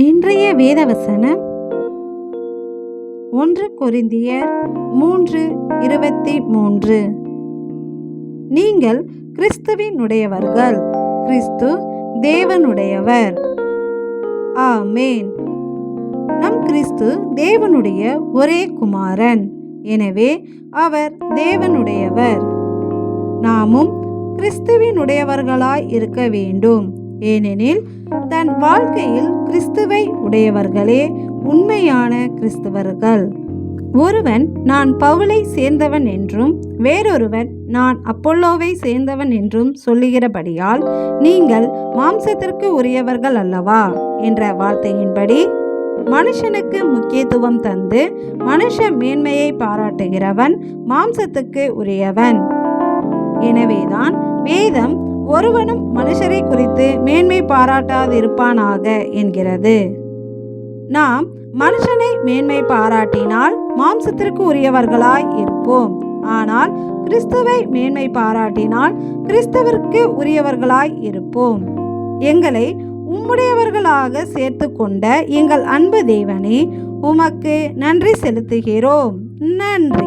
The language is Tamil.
இன்றைய வேதவசனம் ஒன்று கொரிந்தியர் மூன்று இருபத்தி மூன்று. நீங்கள் கிறிஸ்துவினுடையவர்கள் கிறிஸ்து தேவனுடையவர். ஆமேன். நம் கிறிஸ்து தேவனுடைய ஒரே குமாரன் எனவே அவர் தேவனுடையவர். நாமும் கிறிஸ்துவினுடையவர்களாய் இருக்க வேண்டும். ஏனெனில் தன் வாழ்க்கையில் கிறிஸ்துவை உடையவர்களே உண்மையான கிறிஸ்துவர்கள். ஒருவன் நான் பவுலை சேர்ந்தவன் என்றும் வேறொருவன் நான் அப்பொல்லோவை சேர்ந்தவன் என்றும் சொல்லுகிறபடியால் நீங்கள் மாம்சத்திற்கு உரியவர்கள் அல்லவா? என்ற வார்த்தையின்படி மனுஷனுக்கு முக்கியத்துவம் தந்து மனுஷ மேன்மையை பாராட்டுகிறவன் மாம்சத்துக்கு உரியவன். எனவேதான் வேதம் ஒருவனும் மனுஷரை குறித்து மேன்மை பாராட்டாதிருப்பானாக என்கிறது. நாம் மனுஷனை மேன்மை பாராட்டினால் மாம்சத்திற்கு உரியவர்களாய் இருப்போம். ஆனால் கிறிஸ்துவை மேன்மை பாராட்டினால் கிறிஸ்தவருக்கு உரியவர்களாய் இருப்போம். எங்களை உம்முடையவர்களாக சேர்த்து கொண்ட எங்கள் அன்பு தேவனே உமக்கு நன்றி செலுத்துகிறோம். நன்றி.